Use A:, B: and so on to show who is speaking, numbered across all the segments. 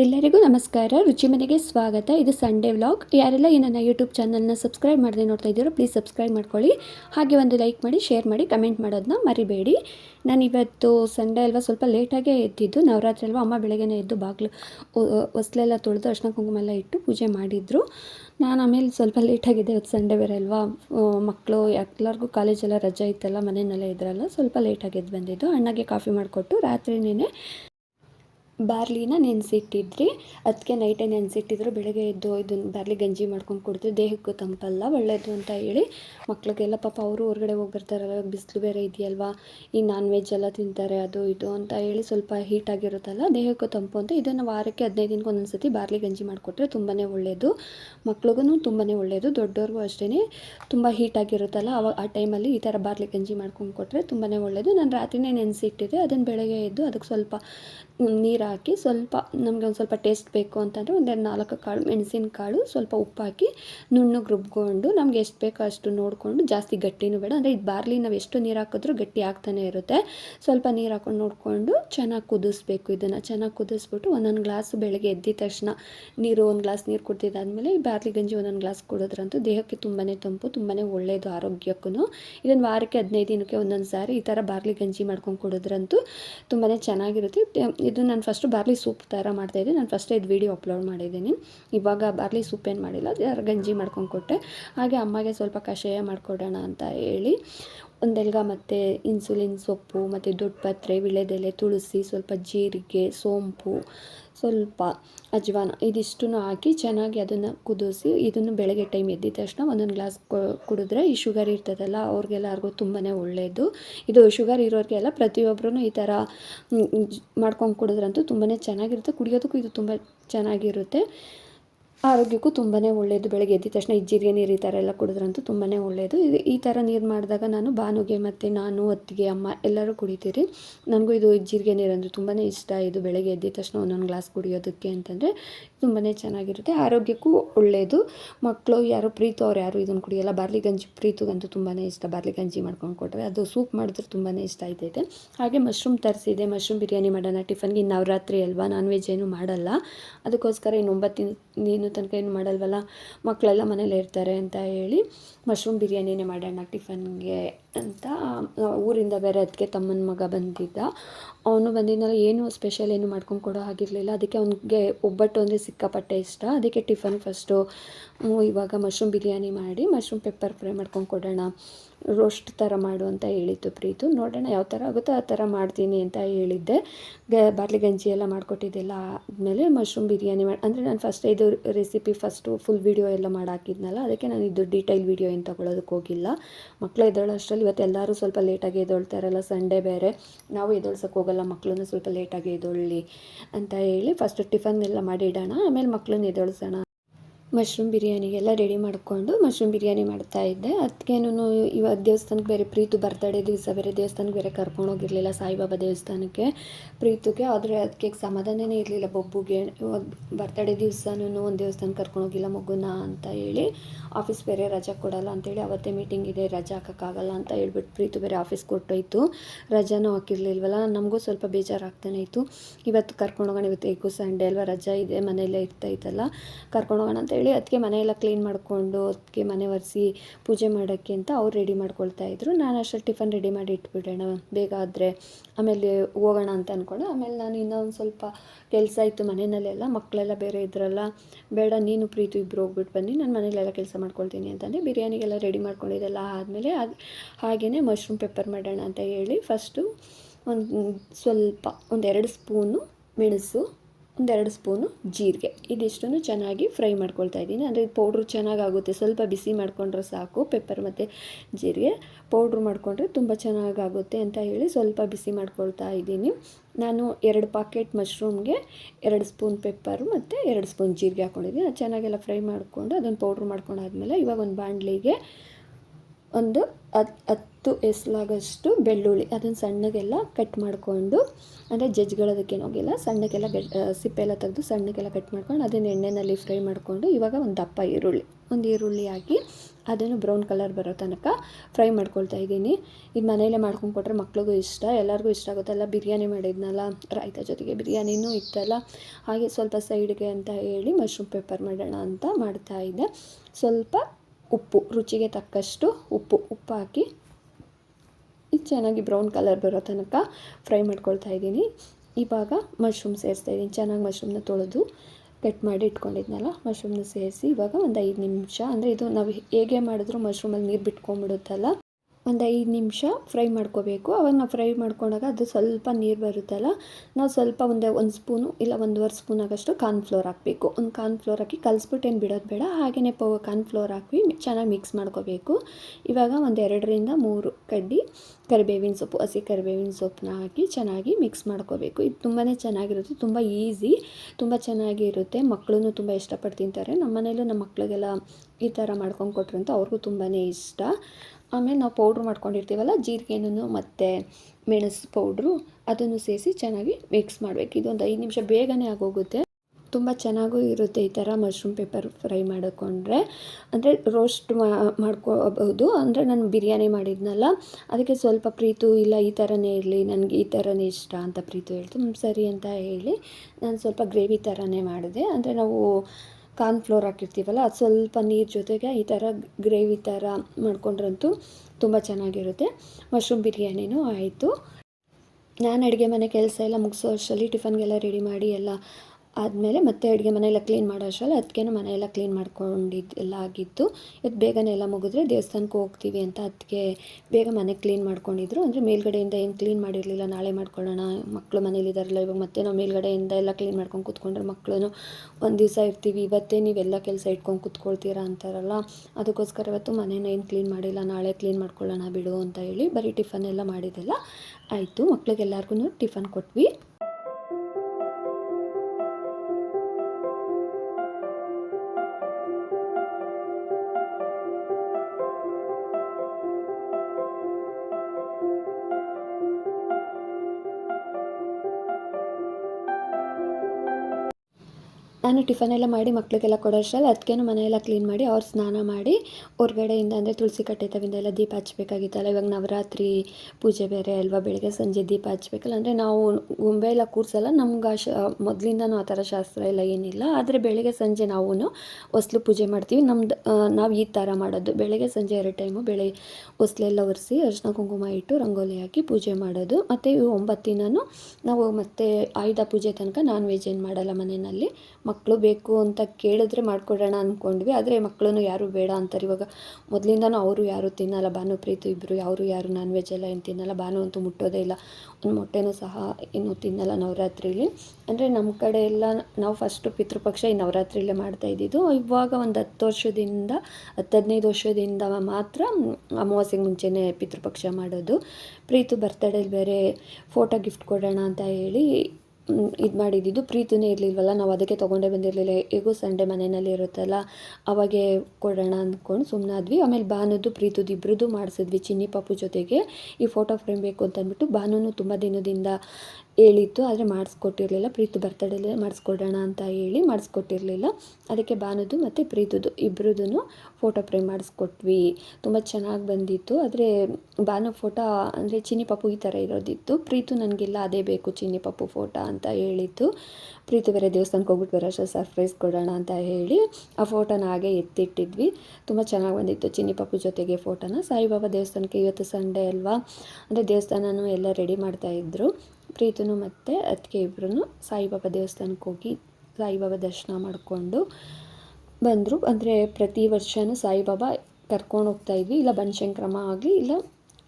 A: ಎಲ್ಲರಿಗೂ ನಮಸ್ಕಾರ. ರುಚಿ ಮನೆಗೆ ಸ್ವಾಗತ. ಇದು ಸಂಡೇ ವ್ಲಾಗ್ ಯಾರೆಲ್ಲ ಈ ನನ್ನ ಯೂಟ್ಯೂಬ್ ಚಾನಲ್ನ ಸಬ್ಸ್ಕ್ರೈಬ್ ಮಾಡದೆ ನೋಡ್ತಾ ಇದ್ದೀರೋ ಪ್ಲೀಸ್ ಸಬ್ಸ್ಕ್ರೈಬ್ ಮಾಡ್ಕೊಳ್ಳಿ. ಹಾಗೆ ಒಂದು ಲೈಕ್ ಮಾಡಿ ಶೇರ್ ಮಾಡಿ ಕಮೆಂಟ್ ಮಾಡೋದನ್ನ ಮರಿಬೇಡಿ. ನಾನು ಇವತ್ತು ಸಂಡೇ ಅಲ್ವಾ, ಸ್ವಲ್ಪ ಲೇಟಾಗೆ ಎದ್ದಿದ್ದು. ನವರಾತ್ರಿ ಅಲ್ವಾ, ಅಮ್ಮ ಬೆಳಗ್ಗೆನೇ ಎದ್ದು ಬಾಗಿಲು ಹೊಸ್ಲೆಲ್ಲ ತೊಳೆದು ಅರ್ಶಿನ ಕುಂಕುಮ ಎಲ್ಲ ಇಟ್ಟು ಪೂಜೆ ಮಾಡಿದ್ರು. ನಾನು ಆಮೇಲೆ ಸ್ವಲ್ಪ ಲೇಟಾಗಿದ್ದೆ ಇವತ್ತು ಸಂಡೇ ಬೇರೆ ಅಲ್ವಾ. ಮಕ್ಕಳು ಎಲ್ಲರಿಗೂ ಕಾಲೇಜೆಲ್ಲ ರಜೆ ಇತ್ತಲ್ಲ, ಮನೆಯಲ್ಲೇ ಇದ್ರಲ್ಲ, ಸ್ವಲ್ಪ ಲೇಟಾಗಿ ಎದ್ದು ಬಂದಿದ್ದು. ಅಣ್ಣಗೆ ಕಾಫಿ ಮಾಡಿಕೊಟ್ಟು ರಾತ್ರಿನೇ ಬಾರ್ಲಿನ ನೆನೆಸಿಟ್ಟಿದ್ರಿ. ಅದಕ್ಕೆ ನೈಟೇ ನೆನೆಸಿಟ್ಟಿದ್ರು, ಬೆಳಗ್ಗೆ ಎದ್ದು ಇದನ್ನು ಬಾರ್ಲಿ ಗಂಜಿ ಮಾಡ್ಕೊಂಡು ಕುಡಿದ್ರೆ ದೇಹಕ್ಕೂ ತಂಪಲ್ಲ ಒಳ್ಳೆಯದು ಅಂತ ಹೇಳಿ ಮಕ್ಳಿಗೆಲ್ಲ ಪಾಪ ಅವರು ಹೊರಗಡೆ ಹೋಗಿರ್ತಾರಲ್ಲ ಬಿಸಿಲು ಬೇರೆ ಇದೆಯಲ್ವಾ, ಈ ನಾನ್ ವೆಜ್ ಎಲ್ಲ ತಿಂತಾರೆ, ಅದು ಇದು ಅಂತ ಹೇಳಿ ಸ್ವಲ್ಪ ಹೀಟ್ ಆಗಿರುತ್ತಲ್ಲ, ದೇಹಕ್ಕೂ ತಂಪು ಅಂತ ಇದನ್ನು ವಾರಕ್ಕೆ ಹದಿನೈದು ದಿನಕ್ಕೆ ಒಂದೊಂದು ಸತಿ ಬಾರ್ಲಿ ಗಂಜಿ ಮಾಡಿಕೊಟ್ರೆ ತುಂಬಾ ಒಳ್ಳೆಯದು ಮಕ್ಳಿಗೂ ತುಂಬಾ ಒಳ್ಳೆಯದು ದೊಡ್ಡವ್ರಿಗೂ ಅಷ್ಟೇ ತುಂಬ ಹೀಟ್ ಆಗಿರುತ್ತಲ್ಲ ಅವಾಗ ಆ ಟೈಮಲ್ಲಿ ಈ ಥರ ಬಾರ್ಲಿ ಗಂಜಿ ಮಾಡ್ಕೊಂಡು ಕೊಟ್ಟರೆ ತುಂಬಾ ಒಳ್ಳೆಯದು ನಾನು ರಾತ್ರಿನೇ ನೆನೆಸಿಟ್ಟಿದ್ದೆ ಅದನ್ನು ಬೆಳಗ್ಗೆ ಎದ್ದು ಅದಕ್ಕೆ ಸ್ವಲ್ಪ ನೀರು ಹಾಕಿ ಸ್ವಲ್ಪ ನಮಗೆ ಒಂದು ಸ್ವಲ್ಪ ಟೇಸ್ಟ್ ಬೇಕು ಅಂತಂದರೆ ಒಂದೆರಡು ನಾಲ್ಕು ಕಾಳು ಮೆಣಸಿನಕಾಳು ಸ್ವಲ್ಪ ಉಪ್ಪು ಹಾಕಿ ನುಣ್ಣಗೆ ರುಬ್ಕೊಂಡು ನಮ್ಗೆ ಎಷ್ಟು ಬೇಕೋ ಅಷ್ಟು ನೋಡಿಕೊಂಡು ಜಾಸ್ತಿ ಗಟ್ಟಿನೂ ಬೇಡ. ಅಂದರೆ ಇದು ಬಾರ್ಲಿ ನಾವು ಎಷ್ಟು ನೀರು ಹಾಕಿದ್ರೂ ಗಟ್ಟಿ ಆಗ್ತಾನೆ ಇರುತ್ತೆ. ಸ್ವಲ್ಪ ನೀರು ಹಾಕೊಂಡು ನೋಡಿಕೊಂಡು ಚೆನ್ನಾಗಿ ಕುದಿಸ್ಬೇಕು ಇದನ್ನು. ಚೆನ್ನಾಗಿ ಕುದಿಸ್ಬಿಟ್ಟು ಒಂದೊಂದು ಗ್ಲಾಸ್ ಬೆಳಗ್ಗೆ ಎದ್ದಿದ ತಕ್ಷಣ ನೀರು ಒಂದು ಗ್ಲಾಸ್ ನೀರು ಕುಡ್ದಿದ್ದಾದಮೇಲೆ ಈ ಬಾರ್ಲಿ ಗಂಜಿ ಒಂದೊಂದು ಗ್ಲಾಸ್ ಕುಡಿದ್ರಂತೂ ದೇಹಕ್ಕೆ ತುಂಬಾ ತಂಪು ತುಂಬಾ ಒಳ್ಳೆಯದು ಆರೋಗ್ಯಕ್ಕೂ ಇದನ್ನು ವಾರಕ್ಕೆ ಹದಿನೈದು ದಿನಕ್ಕೆ ಒಂದೊಂದು ಸಾರಿ ಈ ಥರ ಬಾರ್ಲಿ ಗಂಜಿ ಮಾಡ್ಕೊಂಡು ಕುಡಿದ್ರಂತೂ ತುಂಬಾ ಚೆನ್ನಾಗಿರುತ್ತೆ. ಇದು ನಾನು ಫಸ್ಟು ಬಾರ್ಲಿ ಸೂಪ್ ಥರ ಇದ್ದೀನಿ. ನಾನು ಫಸ್ಟ್ ಇದು ವೀಡಿಯೋ ಅಪ್ಲೋಡ್ ಮಾಡಿದ್ದೀನಿ. ಇವಾಗ ಬಾರ್ಲಿ ಸೂಪ್ ಏನು ಮಾಡಿಲ್ಲ ಗಂಜಿ ಮಾಡ್ಕೊಂಡು ಕೊಟ್ಟೆ. ಹಾಗೆ ಅಮ್ಮಗೆ ಸ್ವಲ್ಪ ಕಷಾಯ ಮಾಡಿಕೊಡೋಣ ಅಂತ ಹೇಳಿ. ಒಂದೆಲ್ಗ ಮತ್ತು ಇನ್ಸುಲಿನ್ ಸೊಪ್ಪು, ಮತ್ತು ದೊಡ್ಡಪತ್ರೆ ವಿಳೆದೆಲೆ, ತುಳಸಿ, ಸ್ವಲ್ಪ ಜೀರಿಗೆ, ಸೋಂಪು, ಸ್ವಲ್ಪ ಅಜ್ವಾನ ಇದಿಷ್ಟು ಹಾಕಿ ಚೆನ್ನಾಗಿ ಅದನ್ನು ಕುದಿಸಿ ಇದನ್ನು ಬೆಳಗ್ಗೆ ಟೈಮ್ ಎದ್ದಿದ ತಕ್ಷಣ ಒಂದೊಂದು ಗ್ಲಾಸ್ ಕುಡಿದ್ರೆ ಈ ಶುಗರ್ ಇರ್ತದಲ್ಲ, ಅವ್ರಿಗೆಲ್ಲರಿಗೂ ತುಂಬಾ ಒಳ್ಳೆಯದು ಇದು ಶುಗರ್ ಇರೋರಿಗೆಲ್ಲ ಪ್ರತಿಯೊಬ್ಬರೂ ಈ ಥರ ಮಾಡ್ಕೊಂಡು ಕುಡಿದ್ರಂತೂ ತುಂಬಾ ಚೆನ್ನಾಗಿರುತ್ತೆ. ಕುಡಿಯೋದಕ್ಕೂ ಇದು ತುಂಬ ಚೆನ್ನಾಗಿರುತ್ತೆ. ಆರೋಗ್ಯಕ್ಕೂ ತುಂಬಾ ಒಳ್ಳೆಯದು ಬೆಳಗ್ಗೆ ಎದ್ದ ತಕ್ಷಣ ಈ ಜೀರಿಗೆ ನೀರು ಈ ಥರ ಎಲ್ಲ ಕುಡಿದ್ರಂತೂ ತುಂಬಾ ಒಳ್ಳೆಯದು ಇದು ಈ ಥರ ನೀರು ಮಾಡಿದಾಗ ನಾನು ಬಾನುಗೆ ಮತ್ತು ನಾನು, ಅತ್ತಿಗೆ, ಅಮ್ಮ ಎಲ್ಲರೂ ಕುಡಿತೀರಿ. ನನಗೂ ಇದು ಜೀರಿಗೆ ನೀರು ಅಂದರೆ ತುಂಬಾ ಇಷ್ಟ. ಇದು ಬೆಳಗ್ಗೆ ಎದ್ದ ತಕ್ಷಣ ಒಂದೊಂದು ಗ್ಲಾಸ್ ಕುಡಿಯೋದಕ್ಕೆ ಅಂತಂದರೆ ತುಂಬಾ ಚೆನ್ನಾಗಿರುತ್ತೆ. ಆರೋಗ್ಯಕ್ಕೂ ಒಳ್ಳೆಯದು ಮಕ್ಕಳು ಯಾರು, ಪ್ರೀತು ಅವ್ರು ಯಾರು ಇದನ್ನು ಕುಡಿಯೋಲ್ಲ. ಬಾರ್ಲಿ ಗಂಜಿ ಪ್ರೀತಿಗಂತೂ ತುಂಬಾ ಇಷ್ಟ. ಬಾರ್ಲಿ ಗಂಜಿ ಮಾಡ್ಕೊಂಡು ಕೊಟ್ಟರೆ ಅದು ಸೂಪ್ ಮಾಡಿದ್ರೆ ತುಂಬಾ ಇಷ್ಟ ಆಯ್ತೈತೆ. ಹಾಗೆ ಮಶ್ರೂಮ್ ತರಿಸಿದೆ. ಮಶ್ರೂಮ್ ಬಿರಿಯಾನಿ ಮಾಡೋಣ. ಟಿಫನ್ಗೆ ನವರಾತ್ರಿ ಅಲ್ವಾ? ನಾನ್ ವೆಜ್ ಏನು ಮಾಡಲ್ಲ. ಅದಕ್ಕೋಸ್ಕರ ಇನ್ನು ಒಂಬತ್ತಿನ ತನಕ ಏನು ಮಾಡಲ್ವಲ್ಲ, ಮಕ್ಕಳೆಲ್ಲ ಮನೇಲೇ ಇರ್ತಾರೆ ಅಂತ ಹೇಳಿ ಮಶ್ರೂಮ್ ಬಿರಿಯಾನಿನೇ ಮಾಡೋಣ ಟಿಫನ್ಗೆ ಅಂತ ಊರಿಂದ ಬೇರೆ ಅದಕ್ಕೆ ತಮ್ಮನ ಮಗ ಬಂದಿದ್ದ. ಅವನು ಬಂದಿದ್ದಲ್ಲ ಏನು ಸ್ಪೆಷಲ್ ಏನು ಮಾಡ್ಕೊಂಡು ಕೊಡೋ ಆಗಿರಲಿಲ್ಲ ಅದಕ್ಕೆ ಅವನಿಗೆ ಒಬ್ಬಟ್ಟು ಅಂದರೆ ಸಿಕ್ಕಾಪಟ್ಟೆ ಇಷ್ಟ. ಅದಕ್ಕೆ ಟಿಫನ್ ಫಸ್ಟು ಇವಾಗ ಮಶ್ರೂಮ್ ಬಿರಿಯಾನಿ ಮಾಡಿ ಮಶ್ರೂಮ್ ಪೆಪ್ಪರ್ ಫ್ರೈ ಮಾಡ್ಕೊಂಡು ಕೊಡೋಣ ರೋಸ್ಟ್ ಥರ ಮಾಡು ಅಂತ ಹೇಳಿತ್ತು ಪ್ರೀತು. ನೋಡೋಣ ಯಾವ ಥರ ಆಗುತ್ತೋ ಆ ಥರ ಮಾಡ್ತೀನಿ ಅಂತ ಹೇಳಿದ್ದೆ. ಗ, ಬಾರ್ಲಿ ಗಂಜಿ ಎಲ್ಲ ಮಾಡಿಕೊಟ್ಟಿದ್ದೆಲ್ಲ ಆದಮೇಲೆ ಮಶ್ರೂಮ್ ಬಿರಿಯಾನಿ ಮಾಡಿ, ಅಂದರೆ ನಾನು ಫಸ್ಟ್ ಇದು ರೆಸಿಪಿ ಫಸ್ಟು ಫುಲ್ ವೀಡಿಯೋ ಎಲ್ಲ ಮಾಡಾಕಿದ್ನಲ್ಲ, ಅದಕ್ಕೆ ನಾನು ಇದು ಡೀಟೈಲ್ ವೀಡಿಯೋ ಏನು ತೊಗೊಳೋದಕ್ಕೆ ಹೋಗಿಲ್ಲ. ಮಕ್ಕಳು ಎದ್ದೋಳು ಅಷ್ಟರಲ್ಲಿ ಇವತ್ತು ಎಲ್ಲರೂ ಸ್ವಲ್ಪ ಲೇಟಾಗಿ ಎದ್ದೊಳ್ತಾರಲ್ಲ ಸಂಡೇ ಬೇರೆ. ನಾವು ಎದ್ದೊಳ್ಸೋಕೆ ಹೋಗಲ್ಲ ಮಕ್ಕಳನ್ನ ಸ್ವಲ್ಪ ಲೇಟಾಗಿ ಎದ್ದೊಳ್ಳಿ ಅಂತ ಹೇಳಿ ಫಸ್ಟ್ ಟಿಫನ್ ಎಲ್ಲ ಮಾಡಿ ಆಮೇಲೆ ಮಕ್ಕಳನ್ನ ಎದ್ದೊಳ್ಸೋಣ ಮಶ್ರೂಮ್ ಬಿರಿಯಾನಿಗೆಲ್ಲ ರೆಡಿ ಮಾಡಿಕೊಂಡು ಮಶ್ರೂಮ್ ಬಿರಿಯಾನಿ ಮಾಡ್ತಾಯಿದ್ದೆ ಅದಕ್ಕೇನು ಇವಾಗ ದೇವಸ್ಥಾನಕ್ಕೆ ಬೇರೆ ಪ್ರೀತು ಬರ್ತಡೇ ದಿವಸ ಬೇರೆ ದೇವಸ್ಥಾನಕ್ಕೆ ಬೇರೆ ಕರ್ಕೊಂಡು ಹೋಗಿರಲಿಲ್ಲ ಸಾಯಿಬಾಬಾ ದೇವಸ್ಥಾನಕ್ಕೆ ಪ್ರೀತುಗೆ. ಆದರೆ ಅದಕ್ಕೆ ಸಮಾಧಾನನೇ ಇರಲಿಲ್ಲ ಬೊಬ್ಬುಗೆ. ಬರ್ತಡೇ ದಿವಸನೂ ಒಂದು ದೇವಸ್ಥಾನಕ್ಕೆ ಕರ್ಕೊಂಡು ಹೋಗಿಲ್ಲ ಮಗುನ ಅಂತ ಹೇಳಿ. ಆಫೀಸ್ ಬೇರೆ ರಜಾ ಕೊಡಲ್ಲ ಅಂತೇಳಿ ಅವತ್ತೇ ಮೀಟಿಂಗ್ ಇದೆ, ರಜಾ ಹಾಕೋಕ್ಕಾಗಲ್ಲ ಅಂತ ಹೇಳ್ಬಿಟ್ಟು ಪ್ರೀತು ಬೇರೆ ಆಫೀಸ್ ಕೊಟ್ಟೋಯ್ತು. ರಜಾನೂ ಹಾಕಿರ್ಲಿಲ್ವಲ್ಲ, ನಮಗೂ ಸ್ವಲ್ಪ ಬೇಜಾರಾಗ್ತಾನೆ ಇತ್ತು. ಇವತ್ತು ಕರ್ಕೊಂಡು ಹೋಗೋಣ ಇವತ್ತು ಹೇಗೂ ಸಂಡೇ ಅಲ್ವಾ ರಜಾ ಇದೆ, ಮನೆಯಲ್ಲೇ ಇತ್ತಲ್ಲ ಕರ್ಕೊಂಡು ಹೋಗೋಣ ಅಂತ ಹೇಳಿ ಅದಕ್ಕೆ ಮನೆಯೆಲ್ಲ ಕ್ಲೀನ್ ಮಾಡಿಕೊಂಡು ಅದಕ್ಕೆ ಮನೆ ಒರೆಸಿ ಪೂಜೆ ಮಾಡೋಕ್ಕೆ ಅಂತ ಅವ್ರು ರೆಡಿ ಮಾಡ್ಕೊಳ್ತಾ ಇದ್ರು. ನಾನು ಅಷ್ಟರಲ್ಲಿ ಟಿಫನ್ ರೆಡಿ ಮಾಡಿ ಇಟ್ಬಿಡೋಣ, ಬೇಗ ಆದರೆ ಆಮೇಲೆ ಹೋಗೋಣ ಅಂತ ಅಂದ್ಕೊಂಡು ಆಮೇಲೆ ನಾನು ಇನ್ನೊಂದು ಸ್ವಲ್ಪ ಕೆಲಸ ಇತ್ತು ಮನೆಯಲ್ಲೆಲ್ಲ ಮಕ್ಕಳೆಲ್ಲ ಬೇರೆ ಇದ್ರಲ್ಲ, ಬೇಡ ನೀನು ಪ್ರೀತಿ ಇಬ್ಬರು ಹೋಗ್ಬಿಟ್ಟು ಬನ್ನಿ, ನಾನು ಮನೇಲೆಲ್ಲ ಕೆಲಸ ಮಾಡ್ಕೊಳ್ತೀನಿ ಅಂತಂದರೆ ಬಿರಿಯಾನಿಗೆಲ್ಲ ರೆಡಿ ಮಾಡ್ಕೊಂಡಿದ್ದೆಲ್ಲ ಆದಮೇಲೆ ಅದು ಹಾಗೆಯೇ ಮಶ್ರೂಮ್ ಪೆಪ್ಪರ್ ಮಾಡೋಣ ಅಂತ ಹೇಳಿ ಫಸ್ಟು ಒಂದು ಸ್ವಲ್ಪ, ಒಂದೆರಡು ಸ್ಪೂನು ಮೆಣಸು ಒಂದೆರಡು ಸ್ಪೂನು ಜೀರಿಗೆ. ಇದಿಷ್ಟನ್ನು ಚೆನ್ನಾಗಿ ಫ್ರೈ ಮಾಡ್ಕೊಳ್ತಾ ಇದ್ದೀನಿ. ಅಂದರೆ ಪೌಡ್ರು ಚೆನ್ನಾಗಾಗುತ್ತೆ. ಸ್ವಲ್ಪ ಬಿಸಿ ಮಾಡಿಕೊಂಡ್ರೆ ಸಾಕು. ಪೆಪ್ಪರ್ ಮತ್ತು ಜೀರಿಗೆ ಪೌಡ್ರ್ ಮಾಡಿಕೊಂಡ್ರೆ ತುಂಬ ಚೆನ್ನಾಗಾಗುತ್ತೆ ಅಂತ ಹೇಳಿ ಸ್ವಲ್ಪ ಬಿಸಿ ಮಾಡ್ಕೊಳ್ತಾ ಇದ್ದೀನಿ. ನಾನು ಎರಡು ಪಾಕೆಟ್ ಮಶ್ರೂಮ್ಗೆ ಎರಡು ಸ್ಪೂನ್ ಪೆಪ್ಪರು ಮತ್ತು ಎರಡು ಸ್ಪೂನ್ ಜೀರಿಗೆ ಹಾಕ್ಕೊಂಡಿದ್ದೀನಿ ಅದು ಚೆನ್ನಾಗೆಲ್ಲ ಫ್ರೈ ಮಾಡಿಕೊಂಡು ಅದನ್ನು ಪೌಡ್ರ್ ಮಾಡ್ಕೊಂಡಾದ್ಮೇಲೆ ಇವಾಗ ಒಂದು ಬಾಣಲಿಗೆ ಒಂದು ಹತ್ತು ಹತ್ತು ಎಸ್ಲಾಗಷ್ಟು ಬೆಳ್ಳುಳ್ಳಿ, ಅದನ್ನು ಸಣ್ಣಗೆಲ್ಲ ಕಟ್ ಮಾಡಿಕೊಂಡು, ಅಂದರೆ ಜಜ್ಗಳದಕ್ಕೇನು ಹೋಗಿಲ್ಲ, ಸಣ್ಣಕ್ಕೆಲ್ಲ ಸಿಪ್ಪೆ ಎಲ್ಲ ತೆಗೆದು ಸಣ್ಣಕ್ಕೆಲ್ಲ ಕಟ್ ಮಾಡ್ಕೊಂಡು, ಅದನ್ನು ಎಣ್ಣೆಯಲ್ಲಿ ಫ್ರೈ ಮಾಡಿಕೊಂಡು, ಇವಾಗ ಒಂದು ದಪ್ಪ ಈರುಳ್ಳಿ, ಒಂದು ಈರುಳ್ಳಿ ಹಾಕಿ ಅದನ್ನು ಬ್ರೌನ್ ಕಲರ್ ಬರೋ ತನಕ ಫ್ರೈ ಮಾಡ್ಕೊಳ್ತಾ ಇದ್ದೀನಿ. ಇದು ಮನೆಯಲ್ಲೇ ಮಾಡ್ಕೊಂಡು ಕೊಟ್ಟರೆ ಮಕ್ಳಿಗೂ ಇಷ್ಟ, ಎಲ್ಲರಿಗೂ ಇಷ್ಟ ಆಗುತ್ತಲ್ಲ ಬಿರಿಯಾನಿ ಮಾಡಿದ್ನಲ್ಲ, ರಾಯ್ತ ಜೊತೆಗೆ ಬಿರಿಯಾನಿನೂ ಇತ್ತಲ್ಲ, ಹಾಗೆ ಸ್ವಲ್ಪ ಸೈಡ್ಗೆ ಅಂತ ಹೇಳಿ ಮಶ್ರೂಮ್ ಪೇಪರ್ ಮಾಡೋಣ ಅಂತ ಮಾಡ್ತಾ ಇದ್ದೆ. ಸ್ವಲ್ಪ ಉಪ್ಪು, ರುಚಿಗೆ ತಕ್ಕಷ್ಟು ಉಪ್ಪು ಉಪ್ಪು ಹಾಕಿ ಚೆನ್ನಾಗಿ ಬ್ರೌನ್ ಕಲರ್ ಬರೋ ತನಕ ಫ್ರೈ ಮಾಡ್ಕೊಳ್ತಾ ಇದ್ದೀನಿ. ಇವಾಗ ಮಶ್ರೂಮ್ ಸೇರಿಸ್ತಾ ಇದ್ದೀನಿ. ಚೆನ್ನಾಗಿ ಮಶ್ರೂಮ್ನ ತೊಳೆದು ಕಟ್ ಮಾಡಿ ಇಟ್ಕೊಂಡಿದ್ನಲ್ಲ, ಮಶ್ರೂಮ್ನ ಸೇರಿಸಿ ಇವಾಗ ಒಂದು ಐದು ನಿಮಿಷ. ಅಂದರೆ ಇದು ನಾವು ಹೇಗೆ ಮಾಡಿದ್ರು ಮಶ್ರೂಮಲ್ಲಿ ನೀರು ಬಿಟ್ಕೊಂಡ್ಬಿಡುತ್ತಲ್ಲ ಒಂದು ಐದು ನಿಮಿಷ ಫ್ರೈ ಮಾಡ್ಕೋಬೇಕು. ಅವಾಗ ನಾವು ಫ್ರೈ ಮಾಡ್ಕೊಂಡಾಗ ಅದು ಸ್ವಲ್ಪ ನೀರು ಬರುತ್ತಲ್ಲ, ನಾವು ಸ್ವಲ್ಪ ಒಂದು ಒಂದು ಸ್ಪೂನು ಇಲ್ಲ ಒಂದೂವರೆ ಸ್ಪೂನ್ ಆಗಷ್ಟು ಕಾರ್ನ್ಫ್ಲೋರ್ ಹಾಕಬೇಕು. ಒಂದು ಕಾರ್ನ್ಫ್ಲೋರ್ ಹಾಕಿ ಕಲಿಸ್ಬಿಟ್ಟು ಏನು ಬಿಡೋದು ಬೇಡ ಹಾಗೆಯೇ ಪೋ ಕಾರ್ನ್ಫ್ಲೋರ್ ಹಾಕಿ ಚೆನ್ನಾಗಿ ಮಿಕ್ಸ್ ಮಾಡ್ಕೋಬೇಕು. ಇವಾಗ ಒಂದು ಎರಡರಿಂದ ಮೂರು ಕಡ್ಡಿ ಕರಿಬೇವಿನ ಸೊಪ್ಪು, ಹಸಿ ಕರಿಬೇವಿನ ಸೊಪ್ಪನ್ನ ಹಾಕಿ ಚೆನ್ನಾಗಿ ಮಿಕ್ಸ್ ಮಾಡ್ಕೋಬೇಕು. ಇದು ತುಂಬಾ ಚೆನ್ನಾಗಿರುತ್ತೆ, ತುಂಬ ಈಸಿ, ತುಂಬ ಚೆನ್ನಾಗಿರುತ್ತೆ. ಮಕ್ಕಳೂ ತುಂಬ ಇಷ್ಟಪಟ್ಟು ತಿಂತಾರೆ. ನಮ್ಮ ಮನೇಲೂ ನಮ್ಮ ಮಕ್ಕಳಿಗೆಲ್ಲ ಈ ಥರ ಮಾಡ್ಕೊಂಡು ಕೊಟ್ರಂತೂ ಅವ್ರಿಗೂ ತುಂಬಾ ಇಷ್ಟ. ಆಮೇಲೆ ನಾವು ಪೌಡ್ರ್ ಮಾಡ್ಕೊಂಡಿರ್ತೀವಲ್ಲ ಜೀರಿಗೆನೂ ಮತ್ತು ಮೆಣಸು ಪೌಡ್ರು ಅದನ್ನು ಸೇರಿಸಿ ಚೆನ್ನಾಗಿ ಮಿಕ್ಸ್ ಮಾಡಬೇಕು. ಇದೊಂದು ಐದು ನಿಮಿಷ ಬೇಗನೆ ಆಗೋಗುತ್ತೆ. ತುಂಬ ಚೆನ್ನಾಗೂ ಇರುತ್ತೆ ಈ ಥರ ಮಶ್ರೂಮ್ ಪೇಪರ್ ಫ್ರೈ ಮಾಡಿಕೊಂಡ್ರೆ. ಅಂದರೆ ರೋಸ್ಟ್ ಮಾಡ್ಕೋಬಹುದು. ಅಂದರೆ ನಾನು ಬಿರಿಯಾನಿ ಮಾಡಿದ್ನಲ್ಲ, ಅದಕ್ಕೆ ಸ್ವಲ್ಪ ಪ್ರೀತು ಇಲ್ಲ, ಈ ಥರನೇ ಇರಲಿ, ನನಗೆ ಈ ಥರನೇ ಇಷ್ಟ ಅಂತ ಪ್ರೀತು ಹೇಳ್ತು. ಸರಿ ಅಂತ ಹೇಳಿ ನಾನು ಸ್ವಲ್ಪ ಗ್ರೇವಿ ಥರನೇ ಮಾಡಿದೆ. ಅಂದರೆ ನಾವು ಕಾರ್ನ್ಫ್ಲೋರ್ ಹಾಕಿರ್ತೀವಲ್ಲ, ಅದು ಸ್ವಲ್ಪ ನೀರು ಜೊತೆಗೆ ಈ ಥರ ಗ್ರೇವಿ ಥರ ಮಾಡ್ಕೊಂಡ್ರಂತೂ ತುಂಬ ಚೆನ್ನಾಗಿರುತ್ತೆ. ಮಶ್ರೂಮ್ ಬಿರಿಯಾನಿನೂ ಆಯಿತು. ನಾನು ಅಡುಗೆ ಮನೆ ಕೆಲಸ ಎಲ್ಲ ಮುಗಿಸೋ ಅಷ್ಟರಲ್ಲಿ ಟಿಫನ್ಗೆಲ್ಲ ರೆಡಿ ಮಾಡಿ ಎಲ್ಲ ಆದಮೇಲೆ ಮತ್ತೆ ಅಡುಗೆ ಮನೆಯೆಲ್ಲ ಕ್ಲೀನ್ ಮಾಡೋ ಅಷ್ಟರಲ್ಲಿ ಅದಕ್ಕೆ ಮನೆಯೆಲ್ಲ ಕ್ಲೀನ್ ಮಾಡ್ಕೊಂಡಿದ್ದು ಎಲ್ಲ ಆಗಿತ್ತು. ಇದು ಬೇಗನೆ ಎಲ್ಲ ಮುಗಿದ್ರೆ ದೇವಸ್ಥಾನಕ್ಕೆ ಹೋಗ್ತೀವಿ ಅಂತ ಅದಕ್ಕೆ ಬೇಗ ಮನೆ ಕ್ಲೀನ್ ಮಾಡ್ಕೊಂಡಿದ್ರು. ಅಂದರೆ ಮೇಲ್ಗಡೆಯಿಂದ ಏನು ಕ್ಲೀನ್ ಮಾಡಿರಲಿಲ್ಲ, ನಾಳೆ ಮಾಡ್ಕೊಳ್ಳೋಣ ಮಕ್ಕಳು ಮನೇಲಿದ್ದಾರಲ್ಲ ಇವಾಗ ಮತ್ತೆ ನಾವು ಮೇಲ್ಗಡೆಯಿಂದ ಎಲ್ಲ ಕ್ಲೀನ್ ಮಾಡ್ಕೊಂಡು ಕೂತ್ಕೊಂಡ್ರೆ ಮಕ್ಕಳು ಒಂದು ದಿವಸ ಇರ್ತೀವಿ. ಇವತ್ತೇ ನೀವೆಲ್ಲ ಕೆಲಸ ಇಟ್ಕೊಂಡು ಕೂತ್ಕೊಳ್ತೀರಾ ಅಂತಾರಲ್ಲ, ಅದಕ್ಕೋಸ್ಕರ ಇವತ್ತು ಮನೇನ ಏನು ಕ್ಲೀನ್ ಮಾಡಿಲ್ಲ, ನಾಳೆ ಕ್ಲೀನ್ ಮಾಡ್ಕೊಳ್ಳೋಣ ಬಿಡು ಅಂತ ಹೇಳಿ ಬರೀ ಟಿಫನ್ ಎಲ್ಲ ಮಾಡಿದ್ದೆಲ್ಲ. ಆಯಿತು ಮಕ್ಳಿಗೆಲ್ಲರಿಗೂ ಟಿಫನ್ ಕೊಟ್ವಿ. ನಾನು ಟಿಫನ್ ಎಲ್ಲ ಮಾಡಿ ಮಕ್ಕಳಿಗೆಲ್ಲ ಕೊಡೋ ಅದಕ್ಕೇನು ಅದಕ್ಕೆ ಮನೆಯೆಲ್ಲ ಕ್ಲೀನ್ ಮಾಡಿ ಅವ್ರು ಸ್ನಾನ ಮಾಡಿ ಹೊರಗಡೆಯಿಂದ ಅಂದರೆ ತುಳಸಿ ಕಟ್ಟೆ ತವಿಂದ ಎಲ್ಲ ದೀಪ ಹಚ್ಬೇಕಾಗಿತ್ತಲ್ಲ, ಇವಾಗ ನವರಾತ್ರಿ ಪೂಜೆ ಬೇರೆ ಅಲ್ವಾ, ಬೆಳಗ್ಗೆ ಸಂಜೆ ದೀಪ ಹಚ್ಬೇಕಲ್ಲ, ಅಂದರೆ ನಾವು ಗೊಂಬೆ ಎಲ್ಲ ಕೂರಿಸಲ್ಲ, ನಮ್ಗೆ ಆ ಶ, ಮೊದಲಿಂದನೂ ಆ ಥರ ಶಾಸ್ತ್ರ ಎಲ್ಲ ಏನಿಲ್ಲ, ಆದರೆ ಬೆಳಗ್ಗೆ ಸಂಜೆ ನಾವು ಹೊಸ್ಲು ಪೂಜೆ ಮಾಡ್ತೀವಿ, ನಮ್ದು ನಾವು ಈ ಥರ ಮಾಡೋದು, ಬೆಳಗ್ಗೆ ಸಂಜೆ ಎರಡು ಟೈಮು ಬೆಳೆ ಹೊಸ್ಲೆಲ್ಲ ಒರೆಸಿ ಅರ್ಶಿನ ಕುಂಕುಮ ಇಟ್ಟು ರಂಗೋಲಿ ಹಾಕಿ ಪೂಜೆ ಮಾಡೋದು, ಮತ್ತು ಒಂಬತ್ತು ದಿನವೂ ನಾವು ಮತ್ತೆ ಆಯುಧ ಪೂಜೆ ತನಕ ನಾನ್ ವೆಜ್ ಏನು ಮಾಡಲ್ಲ ಮನೆಯಲ್ಲಿ ಮಕ್ಕಳು ಬೇಕು ಅಂತ ಕೇಳಿದ್ರೆ ಮಾಡಿಕೊಡೋಣ ಅಂದ್ಕೊಂಡ್ವಿ ಆದರೆ ಮಕ್ಕಳನ್ನು ಯಾರೂ ಬೇಡ ಅಂತಾರೆ. ಇವಾಗ ಮೊದಲಿಂದನೂ ಅವರು ಯಾರು ತಿನ್ನಲ್ಲ. ಭಾನುಪ್ರೀತಿ ಇಬ್ಬರು ಯಾರು ಯಾರು ನಾನ್ ವೆಜ್ ಎಲ್ಲ ಏನು ತಿನ್ನಲ್ಲ. ಭಾನು ಅಂತೂ ಮುಟ್ಟೋದೇ ಇಲ್ಲ. ಒಂದು ಮೊಟ್ಟೆನೂ ಸಹ ಇನ್ನೂ ತಿನ್ನಲ್ಲ ನವರಾತ್ರಿಲಿ. ಅಂದರೆ ನಮ್ಮ ಕಡೆ ಎಲ್ಲ ನಾವು ಫಸ್ಟು ಪಿತೃಪಕ್ಷ ಈ ನವರಾತ್ರಿಲಿ ಮಾಡ್ತಾ ಇದ್ದಿದ್ದು. ಇವಾಗ ಒಂದು ಹತ್ತು ವರ್ಷದಿಂದ, ಹತ್ತು ಹದಿನೈದು ವರ್ಷದಿಂದ ಮಾತ್ರ ಅಮಾವಾಸ್ಯೆಗೆ ಮುಂಚೆನೇ ಪಿತೃಪಕ್ಷ ಮಾಡೋದು. ಪ್ರೀತು ಬರ್ತಡೇಲಿ ಬೇರೆ ಫೋಟೋ ಗಿಫ್ಟ್ ಕೊಡೋಣ ಅಂತ ಹೇಳಿ ಇದು ಮಾಡಿದ್ದಿದ್ದು ಪ್ರೀತಿನೇ ಇರಲಿಲ್ವಲ್ಲ? ನಾವು ಅದಕ್ಕೆ ತೊಗೊಂಡೇ ಬಂದಿರಲಿಲ್ಲ. ಹೇಗೂ ಸಂಡೇ ಮನೆಯಲ್ಲಿ ಇರುತ್ತಲ್ಲ, ಅವಾಗೆ ಕೊಡೋಣ ಅಂದ್ಕೊಂಡು ಸುಮ್ಮನಾದ್ವಿ ಆಮೇಲೆ ಬಾನದ್ದು ಪ್ರೀತುದು ಇಬ್ಬರದ್ದು ಮಾಡಿಸಿದ್ವಿ ಚಿನ್ನಿ ಪಾಪು ಜೊತೆಗೆ. ಈ ಫೋಟೋ ಫ್ರೇಮ್ ಬೇಕು ಅಂತ ಅಂದ್ಬಿಟ್ಟು ಬಾನುನು ತುಂಬ ದಿನದಿಂದ ಹೇಳಿತ್ತು, ಆದರೆ ಮಾಡಿಸ್ಕೊಟ್ಟಿರಲಿಲ್ಲ. ಪ್ರೀತು ಬರ್ತಡೇಲಿ ಮಾಡಿಸ್ಕೊಡೋಣ ಅಂತ ಹೇಳಿ ಮಾಡಿಸ್ಕೊಟ್ಟಿರಲಿಲ್ಲ. ಅದಕ್ಕೆ ಬಾನುದು ಮತ್ತು ಪ್ರೀತುದು ಇಬ್ಬರದೂ ಫೋಟೋ ಫ್ರೇಮ್ ಮಾಡಿಸ್ಕೊಟ್ವಿ. ತುಂಬ ಚೆನ್ನಾಗಿ ಬಂದಿತ್ತು. ಆದರೆ ಬಾನು ಫೋಟೋ ಅಂದರೆ ಚಿನ್ನಿ ಪಾಪು ಈ ಥರ ಇರೋದಿತ್ತು. ಪ್ರೀತು ನನಗಿಲ್ಲ ಅದೇ ಬೇಕು, ಚಿನ್ನಿ ಪಾಪು ಫೋಟೋ ಅಂತ ಹೇಳಿತ್ತು. ಪ್ರೀತು ಬೇರೆ ದೇವಸ್ಥಾನಕ್ಕೆ ಹೋಗ್ಬಿಟ್ಟು ಬರೋ ಸರ್ಪ್ರೈಸ್ ಕೊಡೋಣ ಅಂತ ಹೇಳಿ ಆ ಫೋಟೋನ ಹಾಗೆ ಎತ್ತಿಟ್ಟಿದ್ವಿ. ತುಂಬ ಚೆನ್ನಾಗಿ ಬಂದಿತ್ತು ಚಿನ್ನಿ ಪಾಪು ಜೊತೆಗೆ ಫೋಟೋನ ಸಾಯಿಬಾಬಾ ದೇವಸ್ಥಾನಕ್ಕೆ ಇವತ್ತು ಸಂಡೇ ಅಲ್ವಾ? ಅಂದರೆ ದೇವಸ್ಥಾನನೂ ಎಲ್ಲ ರೆಡಿ ಮಾಡ್ತಾಯಿದ್ರು ಪ್ರೀತನು ಮತ್ತು ಅದಕ್ಕೆ ಇಬ್ಬರೂ ಸಾಯಿಬಾಬಾ ದೇವಸ್ಥಾನಕ್ಕೆ ಹೋಗಿ ಸಾಯಿಬಾಬಾ ದರ್ಶನ ಮಾಡಿಕೊಂಡು ಬಂದರು. ಅಂದರೆ ಪ್ರತಿ ವರ್ಷವೂ ಸಾಯಿಬಾಬಾ ಕರ್ಕೊಂಡು ಹೋಗ್ತಾಯಿದ್ವಿ ಇಲ್ಲ ಬನಶಂಕ್ರಮ ಆಗಲಿ, ಇಲ್ಲ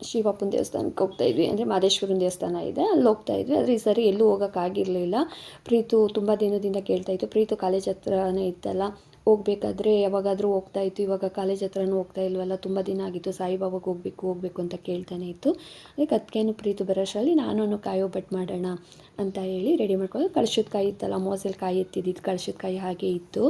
A: ಶಿವಪ್ಪನ ದೇವಸ್ಥಾನಕ್ಕೆ ಹೋಗ್ತಾಯಿದ್ವಿ ಅಂದರೆ ಮಾದೇಶ್ವರನ ದೇವಸ್ಥಾನ ಇದೆ, ಅಲ್ಲಿ ಹೋಗ್ತಾಯಿದ್ವಿ ಆದರೆ ಈ ಸರಿ ಎಲ್ಲೂ ಹೋಗೋಕ್ಕಾಗಿರಲಿಲ್ಲ. ಪ್ರೀತು ತುಂಬ ದಿನದಿಂದ ಕೇಳ್ತಾಯಿತ್ತು ಪ್ರೀತು ಕಾಲೇಜ್ ಹತ್ರನೇ ಇತ್ತಲ್ಲ. ಹೋಗ್ಬೇಕಾದ್ರೆ ಯಾವಾಗಾದರೂ ಹೋಗ್ತಾ ಇತ್ತು. ಇವಾಗ ಕಾಲೇಜ್ ಹತ್ರನೂ ಹೋಗ್ತಾ ಇಲ್ವಲ್ಲ? ತುಂಬ ದಿನ ಆಗಿತ್ತು. ಸಾಯಿಬಾಬಾಗೆ ಹೋಗ್ಬೇಕು ಹೋಗ್ಬೇಕು ಅಂತ ಕೇಳ್ತಾನೆ ಇತ್ತು. ಅದಕ್ಕೆ ಅದಕ್ಕೇನು ಪ್ರೀತು ಬರೋಷ್ಟರಲ್ಲಿ ನಾನು ಕಾಯೋ ಒಬ್ಬಟ್ಟು ಮಾಡೋಣ ಅಂತ ಹೇಳಿ ರೆಡಿ ಮಾಡ್ಕೊಂಡು ಕಳಶದ ಕಾಯಿ ಇತ್ತಲ್ಲ ಮೋಸಲ್ಲಿ ಕಾಯಿ ಎತ್ತಿದ್ದು ಕಳಶದ ಕಾಯಿ ಹಾಗೆ ಇತ್ತು.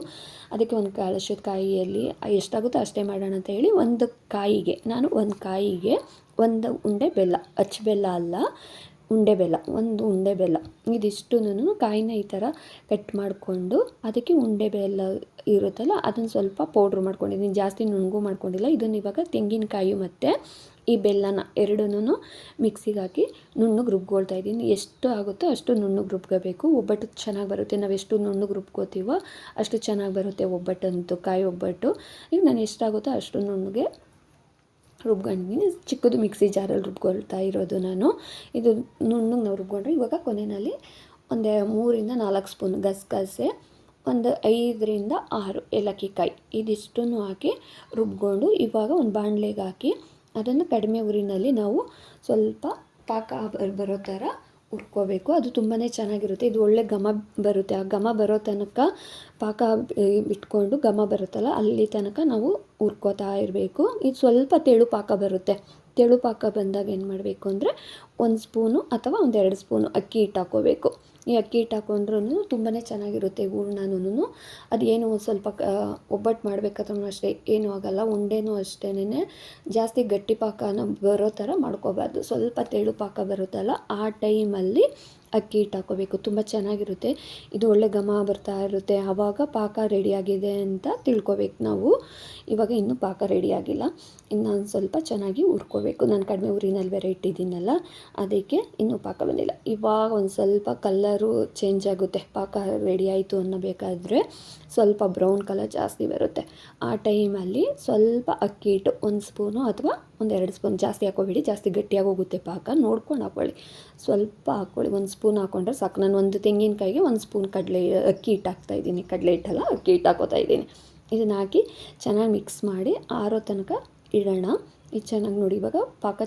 A: ಅದಕ್ಕೆ ಒಂದು ಕಳಶದ ಕಾಯಿಯಲ್ಲಿ ಎಷ್ಟಾಗುತ್ತೋ ಅಷ್ಟೇ ಮಾಡೋಣ ಅಂತ ಹೇಳಿ ಒಂದು ಕಾಯಿಗೆ, ನಾನು ಒಂದು ಕಾಯಿಗೆ ಒಂದು ಉಂಡೆ ಬೆಲ್ಲ, ಅಚ್ಚ ಬೆಲ್ಲ ಅಲ್ಲ ಉಂಡೆ ಬೆಲ್ಲ, ಒಂದು ಉಂಡೆ ಬೆಲ್ಲ. ಇದಿಷ್ಟುನು ಕಾಯಿನ ಈ ಥರ ಕಟ್ ಮಾಡಿಕೊಂಡು ಅದಕ್ಕೆ ಉಂಡೆ ಬೆಲ್ಲ ಇರುತ್ತಲ್ಲ, ಅದನ್ನು ಸ್ವಲ್ಪ ಪೌಡ್ರ್ ಮಾಡ್ಕೊಂಡಿದ್ದೀನಿ. ಜಾಸ್ತಿ ನುಣ್ಣಗೂ ಮಾಡ್ಕೊಂಡಿಲ್ಲ. ಇದನ್ನು ಇವಾಗ ತೆಂಗಿನಕಾಯಿ ಮತ್ತು ಈ ಬೆಲ್ಲನ ಎರಡನ್ನೂ ಮಿಕ್ಸಿಗೆ ಹಾಕಿ ನುಣ್ಣಗೆ ರುಬ್ಕೊಳ್ತಾ ಇದ್ದೀನಿ. ಎಷ್ಟು ಆಗುತ್ತೋ ಅಷ್ಟು ನುಣ್ಣಗೆ ರುಬ್ಕೋಬೇಕು. ಒಬ್ಬಟ್ಟು ಚೆನ್ನಾಗಿ ಬರುತ್ತೆ. ನಾವು ಎಷ್ಟು ನುಣ್ಣಗೆ ರುಬ್ಕೋತೀವೋ ಅಷ್ಟು ಚೆನ್ನಾಗಿ ಬರುತ್ತೆ ಒಬ್ಬಟ್ಟಂತೂ, ಕಾಯಿ ಒಬ್ಬಟ್ಟು. ಈಗ ನಾನು ಎಷ್ಟಾಗುತ್ತೋ ಅಷ್ಟು ನುಣ್ಣಗೆ ರುಬ್ಕೊಂಡಿದ್ದೀನಿ ಚಿಕ್ಕದು ಮಿಕ್ಸಿ ಜಾರಲ್ಲಿ ರುಬ್ಕೊಳ್ತಾ ಇರೋದು ನಾನು. ಇದು ನುಣ್ಣಗೆ ನಾವು ರುಬ್ಕೊಂಡ್ರೆ ಇವಾಗ ಕೊನೆಯಲ್ಲಿ ಒಂದು ಮೂರಿಂದ ನಾಲ್ಕು ಸ್ಪೂನ್ ಗಸಗಸೆ, ಒಂದು ಐದರಿಂದ ಆರು ಏಲಕ್ಕಿ ಕಾಯಿ ಇದಿಷ್ಟನ್ನು ಹಾಕಿ ರುಬ್ಕೊಂಡು ಇವಾಗ ಒಂದು ಬಾಣಲೆಗೆ ಹಾಕಿ ಅದನ್ನು ಕಡಿಮೆ ಉರಿನಲ್ಲಿ ನಾವು ಸ್ವಲ್ಪ ಪಾಕ ಬರೋ ಥರ ಹುರ್ಕೋಬೇಕು. ಅದು ತುಂಬಾ ಚೆನ್ನಾಗಿರುತ್ತೆ. ಇದು ಒಳ್ಳೆ ಘಮ ಬರುತ್ತೆ. ಆ ಘಮ ಬರೋ ತನಕ ಪಾಕ ಇಟ್ಕೊಂಡು ಘಮ ಬರುತ್ತಲ್ಲ, ಅಲ್ಲಿ ತನಕ ನಾವು ಹುರ್ಕೋತಾ ಇರಬೇಕು. ಇದು ಸ್ವಲ್ಪ ತೆಳು ಪಾಕ ಬರುತ್ತೆ. ತೆಳು ಪಾಕ ಬಂದಾಗ ಏನು ಮಾಡಬೇಕು ಅಂದರೆ, ಒಂದು ಸ್ಪೂನು ಅಥವಾ ಒಂದೆರಡು ಸ್ಪೂನು ಅಕ್ಕಿ ಹಿಟ್ಟು ಹಾಕ್ಕೋಬೇಕು ಈ ಅಕ್ಕಿ ಹಿಟ್ಟು ಹಾಕೊಂಡ್ರೂ ತುಂಬಾ ಚೆನ್ನಾಗಿರುತ್ತೆ ಹೂರ್ಣನೂ ಅದು ಏನು ಒಂದು ಸ್ವಲ್ಪ ಒಬ್ಬಟ್ಟು ಮಾಡಬೇಕಾದ್ರೂ ಅಷ್ಟೇ, ಏನೂ ಆಗೋಲ್ಲ, ಉಂಡೆನೂ ಅಷ್ಟೇ ಜಾಸ್ತಿ ಗಟ್ಟಿ ಪಾಕನ ಬರೋ ಥರ ಮಾಡ್ಕೋಬಾರ್ದು. ಸ್ವಲ್ಪ ತೆಳು ಪಾಕ ಬರುತ್ತಲ್ಲ, ಆ ಟೈಮಲ್ಲಿ ಅಕ್ಕಿ ಹಿಟ್ಟು ಹಾಕ್ಕೋಬೇಕು ತುಂಬ ಚೆನ್ನಾಗಿರುತ್ತೆ. ಇದು ಒಳ್ಳೆ ಘಮ ಬರ್ತಾ ಇರುತ್ತೆ. ಆವಾಗ ಪಾಕ ರೆಡಿಯಾಗಿದೆ ಅಂತ ತಿಳ್ಕೊಬೇಕು ನಾವು. ಇವಾಗ ಇನ್ನೂ ಪಾಕ ರೆಡಿಯಾಗಿಲ್ಲ ಇನ್ನು ಒಂದು ಸ್ವಲ್ಪ ಚೆನ್ನಾಗಿ ಹುರ್ಕೋಬೇಕು. ನಾನು ಕಡಿಮೆ ಊರಿನಲ್ಲಿ ಬೇರೆ ಇಟ್ಟಿದ್ದೀನಲ್ಲ, ಅದಕ್ಕೆ ಇನ್ನೂ ಪಾಕ ಬಂದಿಲ್ಲ. ಇವಾಗ ಒಂದು ಸ್ವಲ್ಪ ಕಲ್ಲರು ಚೇಂಜ್ ಆಗುತ್ತೆ. ಪಾಕ ರೆಡಿ ಆಯಿತು ಅನ್ನಬೇಕಾದ್ರೆ ಸ್ವಲ್ಪ ಬ್ರೌನ್ ಕಲರ್ ಜಾಸ್ತಿ ಬರುತ್ತೆ. ಆ ಟೈಮಲ್ಲಿ ಸ್ವಲ್ಪ ಅಕ್ಕಿ ಹಿಟ್ಟು, ಒಂದು ಸ್ಪೂನು ಅಥವಾ ಒಂದೆರಡು ಸ್ಪೂನ್ ಜಾಸ್ತಿ ಹಾಕೋಬೇಡಿ ಜಾಸ್ತಿ ಗಟ್ಟಿಯಾಗಿ ಹೋಗುತ್ತೆ ಪಾಕ. ನೋಡ್ಕೊಂಡು ಹಾಕ್ಕೊಳ್ಳಿ. ಸ್ವಲ್ಪ ಹಾಕ್ಕೊಳ್ಳಿ, ಒಂದು ಸ್ಪೂನ್ ಹಾಕ್ಕೊಂಡ್ರೆ ಸಾಕು. ನಾನು ಒಂದು ತೆಂಗಿನಕಾಯಿಗೆ ಒಂದು ಸ್ಪೂನ್ ಕಡಲೆ, ಅಕ್ಕಿ ಹಿಟ್ಟು ಹಾಕ್ತಾಯಿದ್ದೀನಿ ಕಡಲೆ ಹಿಟ್ಟಲ್ಲ, ಅಕ್ಕಿ ಹಿಟ್ಟು ಹಾಕೋತಾ ಇದ್ದೀನಿ. ಇದನ್ನು ಹಾಕಿ ಚೆನ್ನಾಗಿ ಮಿಕ್ಸ್ ಮಾಡಿ ಆರೋ ತನಕ ಇಡೋಣ. ಇದು ಚೆನ್ನಾಗಿ ನೋಡಿ, ಇವಾಗ ಪಾಕ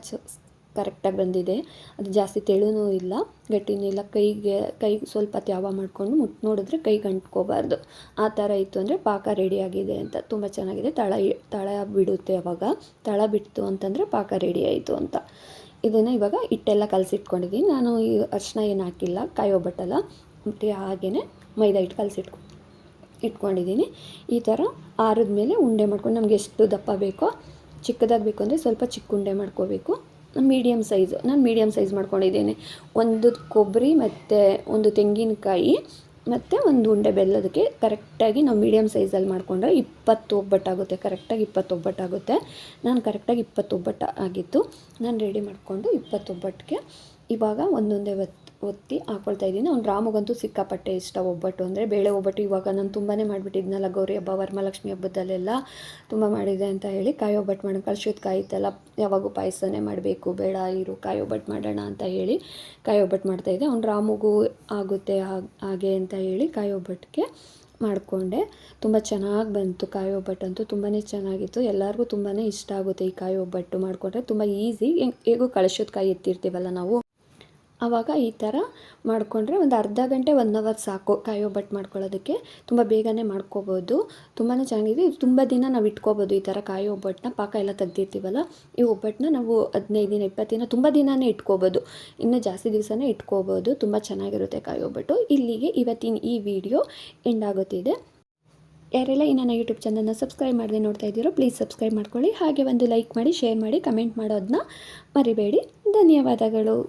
A: ಕರೆಕ್ಟಾಗಿ ಬಂದಿದೆ. ಅದು ಜಾಸ್ತಿ ತೆಳುನೂ ಇಲ್ಲ. ಗಟ್ಟಿನೂ ಇಲ್ಲ. ಕೈಗೆ ಕೈಗೆ ಸ್ವಲ್ಪ ತ್ಯಾವ ಮಾಡಿಕೊಂಡು ಮುಟ್ಟು ನೋಡಿದ್ರೆ ಕೈಗೆ ಅಂಟ್ಕೋಬಾರ್ದು ಆ ಥರ ಇತ್ತು ಅಂದರೆ ಪಾಕ ರೆಡಿಯಾಗಿದೆ ಅಂತ. ತುಂಬ ಚೆನ್ನಾಗಿದೆ. ತಳ ತಳ ಬಿಡುತ್ತೆ ಅವಾಗ. ತಳ ಬಿಡ್ತು ಅಂತಂದರೆ ಪಾಕ ರೆಡಿ ಆಯಿತು ಅಂತ. ಇದನ್ನು ಇವಾಗ ಹಿಟ್ಟೆಲ್ಲ ಕಲಸಿಟ್ಕೊಂಡಿದ್ದೀನಿ. ನಾನು ಈ ಅರ್ಶಿನ ಏನು ಹಾಕಿಲ್ಲ. ಕಾಯಿ ಒಬ್ಬಟ್ಟಲ್ಲ ಹಾಗೆಯೇ ಮೈದಾ ಹಿಟ್ಟು ಕಲಸಿಟ್ಕೊ, ಇಟ್ಕೊಂಡಿದ್ದೀನಿ. ಈ ಥರ ಆರಿದ ಮೇಲೆ ಉಂಡೆ ಮಾಡ್ಕೊಂಡು ನಮ್ಗೆ ಎಷ್ಟು ದಪ್ಪ ಬೇಕೋ ಚಿಕ್ಕದಾಗಬೇಕು ಅಂದರೆ ಸ್ವಲ್ಪ ಚಿಕ್ಕ ಉಂಡೆ ಮಾಡ್ಕೋಬೇಕು. ಮೀಡಿಯಮ್ ಸೈಜು, ನಾನು ಮೀಡಿಯಮ್ ಸೈಜ್ ಮಾಡ್ಕೊಂಡಿದ್ದೀನಿ. ಒಂದು ಕೊಬ್ಬರಿ ಮತ್ತು ಒಂದು ತೆಂಗಿನಕಾಯಿ ಮತ್ತು ಒಂದು ಉಂಡೆ ಬೆಲ್ಲದಕ್ಕೆ ಕರೆಕ್ಟಾಗಿ ನಾವು ಮೀಡಿಯಮ್ ಸೈಜಲ್ಲಿ ಮಾಡಿಕೊಂಡ್ರೆ ಇಪ್ಪತ್ತು ಒಬ್ಬಟ್ಟಾಗುತ್ತೆ ಕರೆಕ್ಟಾಗಿ ಇಪ್ಪತ್ತು ಒಬ್ಬಟ್ಟಾಗುತ್ತೆ ನಾನು ಕರೆಕ್ಟಾಗಿ ಇಪ್ಪತ್ತು ಒಬ್ಬಟ್ಟು ಆಗಿತ್ತು. ನಾನು ರೆಡಿ ಮಾಡಿಕೊಂಡು ಇಪ್ಪತ್ತು ಒಬ್ಬಟ್ಟಿಗೆ ಇವಾಗ ಒಂದೊಂದೇ ಒತ್ತು ಒತ್ತಿ ಹಾಕ್ಕೊಳ್ತಾ ಇದ್ದೀನಿ. ಅವ್ನು ರಾಮಗಂತೂ ಸಿಕ್ಕಾಪಟ್ಟೆ ಇಷ್ಟ ಒಬ್ಬಟ್ಟು. ಅಂದರೆ ಬೇಳೆ ಒಬ್ಬಟ್ಟು ಇವಾಗ ನಾನು ತುಂಬಾ ಮಾಡಿಬಿಟ್ಟಿದ್ನಲ್ಲ ಗೌರಿ ಹಬ್ಬ, ವರಮಹಾಲಕ್ಷ್ಮಿ ಹಬ್ಬದಲ್ಲೆಲ್ಲ ತುಂಬ ಮಾಡಿದೆ ಅಂತ ಹೇಳಿ ಕಾಯಿ ಒಬ್ಬಟ್ಟು ಮಾಡೋಣ, ಕಳ್ಸಿದ ಕಾಯಿ ಇತ್ತಲ್ಲ ಯಾವಾಗೂ ಪಾಯಸನೇ ಮಾಡಬೇಕು, ಬೇಡ, ಇರು, ಕಾಯಿ ಒಬ್ಬಟ್ಟು ಮಾಡೋಣ ಅಂತ ಹೇಳಿ ಕಾಯಿ ಒಬ್ಬಟ್ಟು ಮಾಡ್ತಾಯಿದ್ದೆ ಅವ್ನು ರಾಮಗೂ ಆಗುತ್ತೆ ಹಾಗೆ ಅಂತ ಹೇಳಿ ಕಾಯಿ ಒಬ್ಬಟ್ಟಿಗೆ ಮಾಡಿಕೊಂಡೆ. ತುಂಬ ಚೆನ್ನಾಗಿ ಬಂತು ಕಾಯಿ ಒಬ್ಬಟ್ಟಂತೂ ತುಂಬಾ ಚೆನ್ನಾಗಿತ್ತು. ಎಲ್ಲರಿಗೂ ತುಂಬಾ ಇಷ್ಟ ಆಗುತ್ತೆ ಈ ಕಾಯಿ ಒಬ್ಬಟ್ಟು ಮಾಡಿಕೊಂಡ್ರೆ. ತುಂಬ ಈಸಿ. ಹೇಗೂ ಕಳಶದ ಕಾಯಿ ಎತ್ತಿರ್ತೀವಲ್ಲ ನಾವು. ಆವಾಗ ಈ ಥರ ಮಾಡಿಕೊಂಡ್ರೆ ಒಂದು ಅರ್ಧ ಗಂಟೆ ಒನ್ ಅವರ್ ಸಾಕು ಕಾಯಿ ಒಬ್ಬಟ್ಟು ಮಾಡ್ಕೊಳ್ಳೋದಕ್ಕೆ. ತುಂಬ ಬೇಗನೆ ಮಾಡ್ಕೋಬೋದು. ತುಂಬಾ ಚೆನ್ನಾಗಿದೆ. ಇದು ತುಂಬ ದಿನ ನಾವು ಇಟ್ಕೋಬೋದು ಈ ಥರ ಕಾಯಿ ಒಬ್ಬಟ್ಟನ್ನ. ಪಾಕ ಎಲ್ಲ ತೆಗ್ದಿರ್ತೀವಲ್ಲ, ಈ ಒಬ್ಬಟ್ಟನ್ನ ನಾವು ಹದಿನೈದು ದಿನ, ಇಪ್ಪತ್ತು ದಿನ ತುಂಬ ದಿನಾನೇ ಇಟ್ಕೋಬೋದು. ಇನ್ನೂ ಜಾಸ್ತಿ ದಿವಸನೇ ಇಟ್ಕೋಬೋದು. ತುಂಬ ಚೆನ್ನಾಗಿರುತ್ತೆ ಕಾಯಿ ಒಬ್ಬಟ್ಟು. ಇಲ್ಲಿಗೆ ಇವತ್ತಿನ ಈ ವಿಡಿಯೋ ಎಂಡ್ ಆಗುತ್ತಿದೆ. ಯಾರೆಲ್ಲ ಈ ನನ್ನ ಯೂಟ್ಯೂಬ್ ಚಾನಲ್ನ ಸಬ್ಸ್ಕ್ರೈಬ್ ಮಾಡದೆ ನೋಡ್ತಾ ಇದ್ದೀರೋ ಪ್ಲೀಸ್ ಸಬ್ಸ್ಕ್ರೈಬ್ ಮಾಡ್ಕೊಳ್ಳಿ. ಹಾಗೆ ಒಂದು ಲೈಕ್ ಮಾಡಿ ಶೇರ್ ಮಾಡಿ ಕಮೆಂಟ್ ಮಾಡೋದನ್ನ ಮರಿಬೇಡಿ. ಧನ್ಯವಾದಗಳು.